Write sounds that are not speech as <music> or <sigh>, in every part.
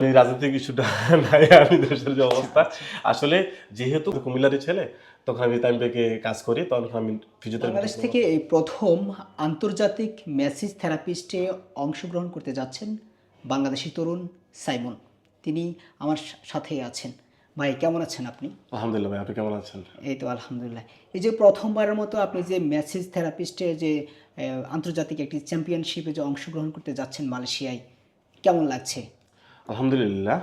এই রাজনৈতিক ইস্যুটা <laughs> নাই আমি দেশের যে অবস্থা। আসলে যেহেতু কুমিল্লারই ছেলে তখন আমি তাইম পেকে কাজ করি তখন আমি ফিজিওথেরাপি বাংলাদেশ থেকে এই প্রথম আন্তর্জাতিক ম্যাসেজ থেরাপিস্টে অংশগ্রহণ করতে যাচ্ছেন বাংলাদেশি তরুণ সাইমন। তিনি আমার সা- সাথেই আছেন। ভাই কেমন আছেন আপনি? আলহামদুলিল্লাহ ভাই আপনি কেমন আছেন? এই তো আলহামদুলিল্লাহ। এই যে প্রথমবারের মতো আপনি যে ম্যাসেজ থেরাপিস্টে যে আন্তর্জাতিক একটি চ্যাম্পিয়নশিপে যে অংশগ্রহণ করতে যাচ্ছেন মালয়েশিয়ায় কেমন লাগছে? আলহামদুলিল্লাহ।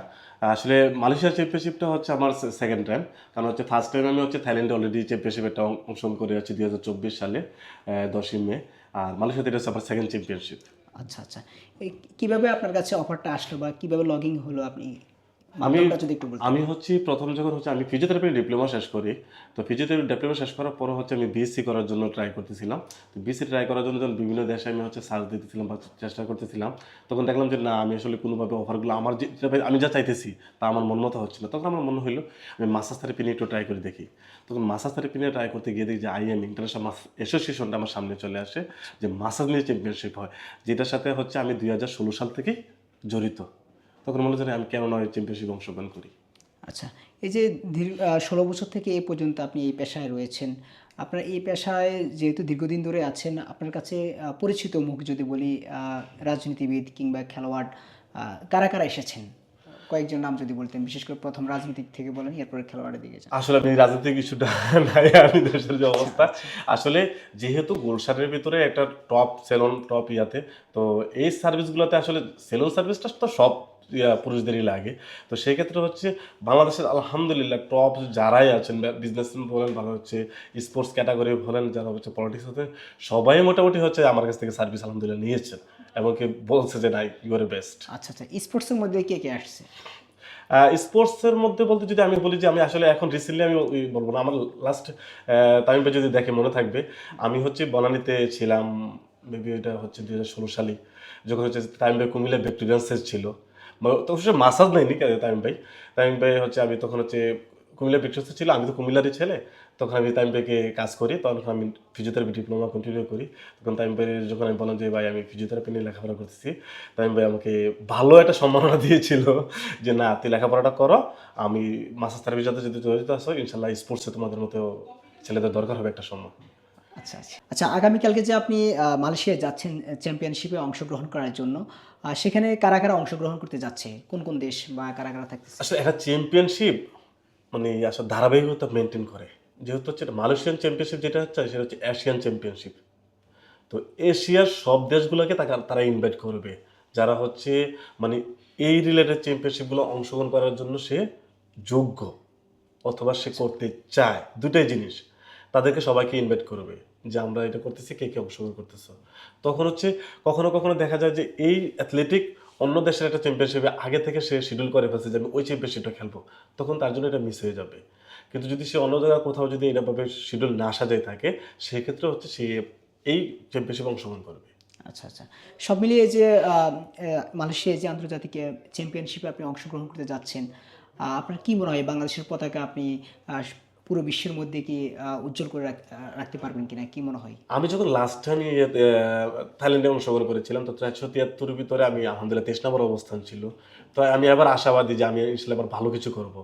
আসলে মালয়েশিয়া চ্যাম্পিয়নশিপটা হচ্ছে আমার সেকেন্ড টাইম কারণ হচ্ছে ফার্স্ট টাইম আমি হচ্ছে থাইল্যান্ডে অলরেডি চ্যাম্পিয়নশিপ একটা অংশগ্রহণ করে হচ্ছে দুই হাজার চব্বিশ সালে দশই মে। আর মালয়েশিয়াতে এটা হচ্ছে আমার সেকেন্ড চ্যাম্পিয়নশিপ আচ্ছা আচ্ছা। কীভাবে আপনার কাছে অফারটা আসলো বা কীভাবে লগিং হলো আপনি? আমি মাধ্যমটা যদি একটু আমি হচ্ছে প্রথম যখন হচ্ছে আমি ফিজিওথেরাপির ডিপ্লোমা শেষ করি তো ফিজিওথেরাপি ডিপ্লোমা শেষ করার পর হচ্ছে আমি বিএসসি করার জন্য ট্রাই করতেছিলাম। তো বিএসসি ট্রাই করার জন্য যখন বিভিন্ন দেশে আমি হচ্ছে সার্চ দিতেছিলাম বা চেষ্টা করতেছিলাম তখন দেখলাম যে না আমি আসলে কোনোভাবে অফারগুলো আমার যে আমি যা চাইতেছি তা আমার মন মতো হচ্ছে না। তখন আমার মনে হলো আমি মাসাজ থেরাপি নিয়ে একটু ট্রাই করে দেখি। তখন মাসাজ থেরাপি নিয়ে ট্রাই করতে গিয়ে দেখি যে আইএম ইন্টারন্যাশনাল অ্যাসোসিয়েশনটা আমার সামনে চলে আসে যে মাসাজ নিয়ে চ্যাম্পিয়নশিপ হয় যেটার সাথে হচ্ছে আমি দুই হাজার ষোলো সাল থেকেই জড়িত। তখন মনে হচ্ছে আমি কেন নয় চ্যাম্পিয়নশিপ অংশগ্রহণ করি? আচ্ছা এই যে দীর্ঘ ষোলো বছর থেকে এই পর্যন্ত আপনি এই পেশায় রয়েছেন আপনার এই পেশায় যেহেতু দীর্ঘদিন ধরে আছেন আপনার কাছে পরিচিত মুখ যদি বলি রাজনীতিবিদ কিংবা খেলোয়াড় কারা কারা এসেছেন? কয়েকজন নাম যদি বলতেন বিশেষ করে প্রথম রাজনীতিক থেকে বলেন এরপরে খেলোয়াড়ের দিকে যান। আসলে আপনি রাজনৈতিক ইস্যুটা <laughs> নাই আমি দেশের যে অবস্থা। আসলে যেহেতু গুলশানের ভিতরে একটা টপ সেলন টপ ইয়াতে তো এই সার্ভিসগুলোতে আসলে সেলন সার্ভিসটা তো সব পুরুষদেরই লাগে। তো সেই ক্ষেত্রে হচ্ছে বাংলাদেশের আলহামদুলিল্লাহ টপ যারাই আছেন বিজনেস বলেন ভালো হচ্ছে স্পোর্টস ক্যাটাগরি বলেন যারা হচ্ছে পলিটিক্স হতে সবাই মোটামুটি হচ্ছে আমার কাছ থেকে সার্ভিস আলহামদুলিল্লাহ নিয়েছেন। এবং কি বলছে যে না ইউর বেস্ট আচ্ছা আচ্ছা স্পোর্টসের মধ্যে কে কে আসছে? স্পোর্টসের মধ্যে বলতে যদি আমি বলি যে আমি আসলে এখন রিসেন্টলি আমি বলব না আমার লাস্ট টাইম পে যদি দেখে মনে থাকবে আমি হচ্ছে বনানীতে ছিলাম মেবি এটা হচ্ছে দুই হাজার ষোলো সালে যখন হচ্ছে টাইম ভাই কুমিল্লা ভেক্টোরিয়ান্সের ছিল। তো অবশ্যই মাসাজ নেয়নি টাইম ভাই? টাইম ভাই হচ্ছে আমি তখন হচ্ছে কুমিল্লা বিশ্বস্ত ছিল আমি তো কুমিল্লারই ছেলে। তখন আমি টাইম ভাইকে কাজ করি, তখন আমি ফিজিওথেরাপি ডিপ্লোমা কন্টিনিউ করি। তখন টাইম ভাই যখন আমি বললাম যে, ভাই, আমি ফিজিওথেরাপি নিয়ে লেখাপড়া করতেছি। টাইম ভাই আমাকে ভালো একটা সম্মাননা <laughs> দিয়েছিল যে, না, তুই লেখাপড়াটা করো, আমি মাসাজ থেরাপির যাতে যদি জড়িত আসো ইনশাল্লাহ স্পোর্টসে তোমাদের মতো ছেলেদের দরকার হবে একটা সময় আচ্ছা আচ্ছা। আচ্ছা আগামীকালকে যে আপনি মালয়েশিয়ায় যাচ্ছেন চ্যাম্পিয়নশিপে অংশগ্রহণ করার জন্য সেখানে কারা কারা অংশগ্রহণ করতে যাচ্ছে? কোন কোন দেশ বা কারা কারা থাকতেছে? আসলে একটা চ্যাম্পিয়নশিপ মানে আসলে ধারাবাহিকতা মেনটেন করে। যেহেতু হচ্ছে এটা মালয়েশিয়ান চ্যাম্পিয়নশিপ যেটা হচ্ছে সেটা হচ্ছে এশিয়ান চ্যাম্পিয়নশিপ তো এশিয়ার সব দেশগুলোকে তারা ইনভাইট করবে। যারা হচ্ছে মানে এই রিলেটেড চ্যাম্পিয়নশিপগুলো অংশগ্রহণ করার জন্য সে যোগ্য অথবা সে করতে চায় দুটাই জিনিস। তাদেরকে সবাইকে ইনভাইট করবে। যে আমরা এটা করতেছি কে কে অংশগ্রহণ করতেছো। তখন হচ্ছে কখনো কখনো দেখা যায় যে এই অ্যাথলেটিক অন্য দেশের একটা চ্যাম্পিয়নশিপে আগে থেকে সে শিডিউল করে ফেলছে যে আমি ওই চ্যাম্পিয়নশিপটা খেলব। তখন তার জন্য এটা মিস হয়ে যাবে। কিন্তু যদি সে অন্য জায়গায় কোথাও যদি এরকমভাবে শিডিউল না সাজায় থাকে সেক্ষেত্রে হচ্ছে সে এই চ্যাম্পিয়নশিপে অংশগ্রহণ করবে। আচ্ছা আচ্ছা। সব মিলিয়ে যে আহ, যে আন্তর্জাতিক চ্যাম্পিয়নশিপে আপনি অংশগ্রহণ করতে যাচ্ছেন আপনার কি মনে হয় বাংলাদেশের পতাকা আপনি পুরো বিশ্বের মধ্যে কি উজ্জ্বল করে রাখতে পারবেন কিনা? কি মনে হয়? আমি যখন লাস্ট টাইম থাইল্যান্ডে অংশগ্রহণ করেছিলাম, তো চারশো তিয়াত্তরের ভিতরে আমি আলহামদুলিল্লাহ তেইশ নম্বর অবস্থান ছিল। তো আমি আবার আশাবাদী যে আমি ইসলাম আবার ভালো কিছু করব।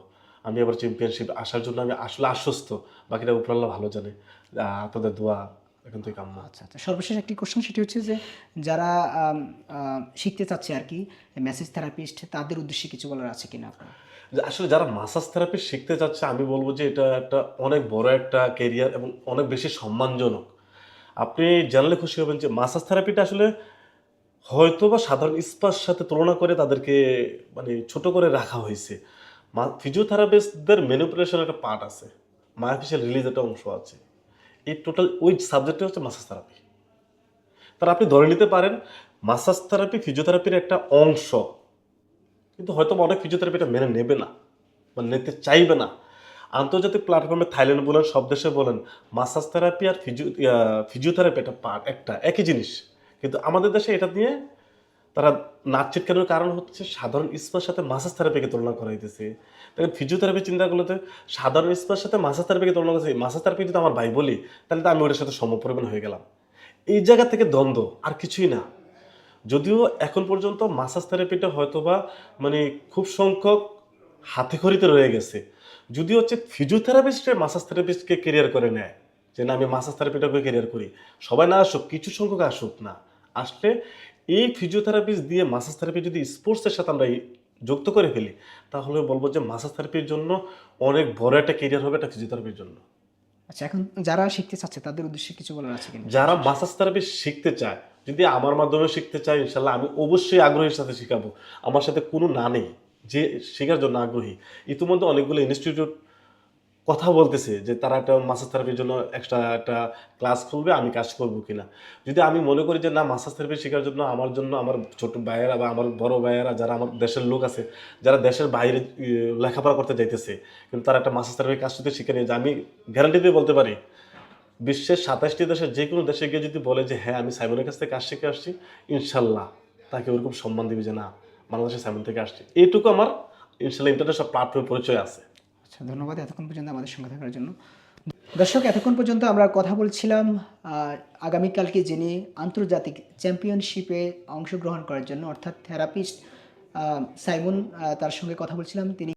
আমি আবার চ্যাম্পিয়নশিপ আসার জন্য আমি আসলে আশ্বস্ত। বাকিটা উপরাল্লাহ ভালো জানে। আপনাদের দোয়া এখন তুই কাম্য আচ্ছা আচ্ছা। সর্বশেষ একটি কোশ্চেন সেটি হচ্ছে যে যারা শিখতে চাচ্ছে আর কি মেসেজ থেরাপিস্ট তাদের উদ্দেশ্যে কিছু বলার আছে কিনা আপনার? আসলে যারা মাসাজ থেরাপি শিখতে চাচ্ছে আমি বলব যে এটা একটা অনেক বড় একটা কেরিয়ার এবং অনেক বেশি সম্মানজনক। আপনি জানলে খুশি হবেন যে মাসাজ থেরাপিটা আসলে হয়তো বা সাধারণ স্পার সাথে তুলনা করে তাদেরকে মানে ছোট করে রাখা হয়েছে। ফিজিওথেরাপিস্টদের ম্যানিপুলেশন একটা পার্ট আছে। মায়াফিসিয়াল রিলিজ একটা অংশ আছে। এই টোটাল ওই সাবজেক্টে হচ্ছে মাসাজ থেরাপি তার আপনি ধরে নিতে পারেন মাসাজ থেরাপি ফিজিওথেরাপির একটা অংশ। কিন্তু হয়তো অনেক ফিজিওথেরাপি এটা মেনে নেবে না বা নিতে চাইবে না। আন্তর্জাতিক প্ল্যাটফর্মে থাইল্যান্ড বলেন, সব দেশে বলেন মাসাজ থেরাপি আর ফিজিও ফিজিওথেরাপি একটা পার্ট একটা, একই জিনিস। কিন্তু আমাদের দেশে এটা নিয়ে তারা নাচ চিটকানোর কারণ হচ্ছে সাধারণ স্পার সাথে মাসাজ থেরাপিকে তুলনা করা হইতেছে। দেখেন ফিজিওথেরাপি চিন্তাগুলোতে সাধারণ স্পার সাথে মাসাজ থেরাপিকে তুলনা করছে মাসাজ থেরাপি যদি আমার ভাই বলি, তাহলে তো আমি ওটার সাথে সমপরিমাণ হয়ে গেলাম। এই জায়গা থেকে দ্বন্দ্ব, আর কিছুই না। যদিও এখন পর্যন্ত মাসাজ থেরাপিটা হয়তোবা মানে খুব সংখ্যক হাতে খড়িতে রয়ে গেছে। যদি হচ্ছে ফিজিওথেরাপিস্টে মাসাজ থেরাপিস্টকে কেরিয়ার করে নেয়। যে না, আমি মাসাজ থেরাপিটাকে কেরিয়ার করি। সবাই না আসুক, কিছু সংখ্যক আসুক না। আসলে এই ফিজিওথেরাপিস্ট দিয়ে মাসাজ থেরাপি যদি স্পোর্টসের সাথে আমরা যুক্ত করে ফেলি তাহলে বলব যে মাসাজ থেরাপির জন্য অনেক বড় একটা কেরিয়ার হবে একটা ফিজিওথেরাপির জন্য। আচ্ছা এখন যারা শিখতে চাচ্ছে তাদের উদ্দেশ্যে কিছু বলার আছে কিনা? যারা মাসাজ থেরাপি শিখতে চায় যদি আমার মাধ্যমে শিখতে চায় ইনশাল্লাহ আমি অবশ্যই আগ্রহের সাথে শেখাবো। আমার সাথে কোনো না নেই যে শেখার জন্য আগ্রহী। ইতিমধ্যে অনেকগুলো ইনস্টিটিউট কথা বলতেছে যে তারা একটা মাসাজ থেরাপির জন্য এক্সট্রা একটা ক্লাস খুলবে, আমি কাজ করব কিনা। যদি আমি মনে করি যে না মাসাজ থেরাপি শেখার জন্য আমার জন্য আমার ছোট ভাইয়েরা বা আমার বড় ভাইয়েরা যারা আমার দেশের লোক আছে, যারা দেশের বাইরে লেখাপড়া করতে যাইতেছে, কিন্তু তারা একটা মাসাজ থেরাপি কাজ যদি শিখে নিয়ে, যে আমি গ্যারান্টি দিয়ে বলতে পারি, বিশ্বের সাতাশটি দেশের যে কোনো দেশে গিয়ে যদি বলে যে হ্যাঁ আমি সাইমনের কাছ থেকে কাজ শিখে আসছি, ইনশাল্লাহ তাকে ওরকম সম্মান দিবে যে না, বাংলাদেশের সাইমন থেকে আসছি। এইটুকু আমার, ইনশাল্লাহ ইন্টারন্যাশনাল প্ল্যাটফর্মে পরিচয় আছে। আচ্ছা ধন্যবাদ এতক্ষণ পর্যন্ত আমাদের সঙ্গে থাকার জন্য। দর্শক, এতক্ষণ পর্যন্ত আমরা কথা বলছিলাম আগামীকালকে যিনি আন্তর্জাতিক চ্যাম্পিয়নশিপে অংশগ্রহণ করার জন্য, অর্থাৎ থেরাপিস্ট সাইমন তার সঙ্গে কথা বলছিলাম, তিনি